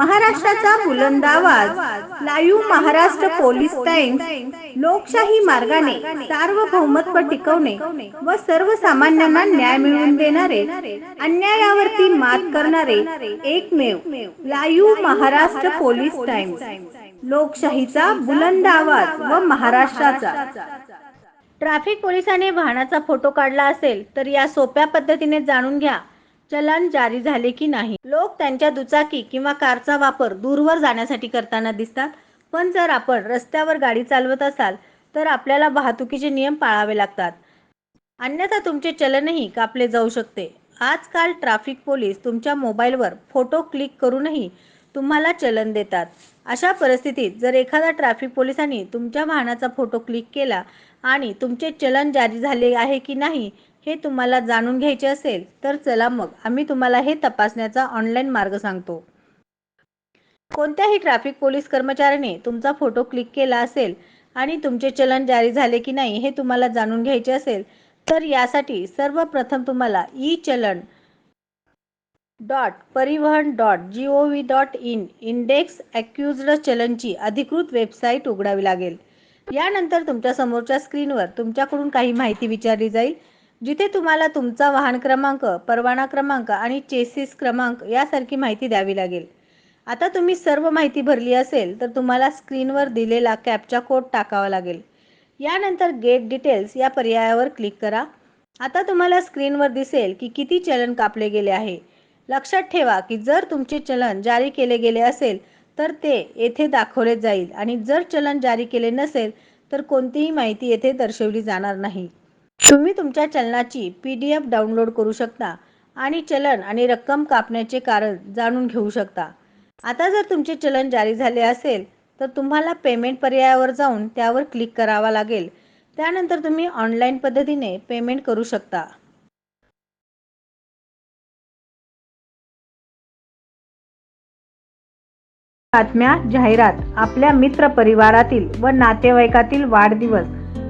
महाराष्ट्राचा बुलंद आवाज. Live Maharashtra police times. लोकशाही मार्गाने सार्वभौमत्व टिकवणे व सर्वसामान्यांना न्याय मिळवून देणारे अन्यायावरती मात करणारे एकमेव लाईव्ह महाराष्ट्र पोलीस टाइम्स. लोकशाहीचा बुलंद आवाज व महाराष्ट्राचा. ट्रॅफिक पोलिसाने वाहनाचा फोटो काढला असेल तर या सोप्या पद्धतीने जाणून घ्या. चलन जारी झाले की नाही? लोक त्यांच्या दुचाकी किंवा कारचा वापर दूरवर जाण्यासाठी करताना दिसतात. पण जर आपण रस्त्यावर गाडी चालवत असाल तर आपल्याला वाहतुकीचे नियम पाळावे लागतात. अन्यथा तुमचे चलनही कापले जाऊ शकते. आजकाल ट्रॅफिक पोलीस तुमच्या मोबाईलवर फोटो क्लिक करूनही तुम्हाला चलन देतात. अशा परिस्थितीत जर एखादा ट्रॅफिक पोलिसांनी तुमच्या वाहनाचा फोटो क्लिक केला आणि तुमचे चलन जारी झाले आहे की नाही हे तुम्हाला जाणून घ्यायचे असेल तर चला मग आम्ही तुम्हाला हे तपासण्याचा ऑनलाईन मार्ग सांगतो. कोणत्याही ट्रॅफिक पोलीस कर्मचाऱ्याने तुमचा फोटो क्लिक केला असेल आणि तुमचे चलन जारी झाले की नाही हे तुम्हाला जाणून घ्यायचे असेल तर यासाठी सर्वप्रथम तुम्हाला e challan dot Parivahan dot G O V dot in index accused चलनची अधिकृत वेबसाईट उघडावी लागेल. यानंतर तुमच्या समोरच्या स्क्रीनवर तुमच्याकडून काही माहिती विचारली जाईल. जिथे तुम्हाला तुमचा वाहन क्रमांक परवाना क्रमांक आणि चेसिस क्रमांक यासारखी माहिती द्यावी लागेल. आता तुम्ही सर्व माहिती भरली असेल तर तुम्हाला स्क्रीनवर दिलेला कॅपचा कोड टाकावा लागेल. यानंतर गेट डिटेल्स या पर्यायावर क्लिक करा. आता तुम्हाला स्क्रीनवर दिसेल की किती चलन कापले गेले आहे. लक्षात ठेवा की जर तुमचे चलन जारी केले गेले असेल तर ते येथे दाखवले जाईल आणि जर चलन जारी केले नसेल तर कोणतीही माहिती येथे दर्शवली जाणार नाही. तुम्ही तुमच्या चलनाची पी डी एफ डाउनलोड करू शकता आणि चलन आणि रक्कम कापण्याचे कारण जाणून घेऊ शकता. आता जर तुमचे चलन जारी झाले असेल तर तुम्हाला पेमेंट पर्यायावर जाऊन त्यावर क्लिक करावा लागेल. त्यानंतर तुम्ही ऑनलाईन पद्धतीने पेमेंट करू शकता. बातम्या जाहिरात आपल्या मित्र परिवारातील व नातेवाईकातील वाढदिवस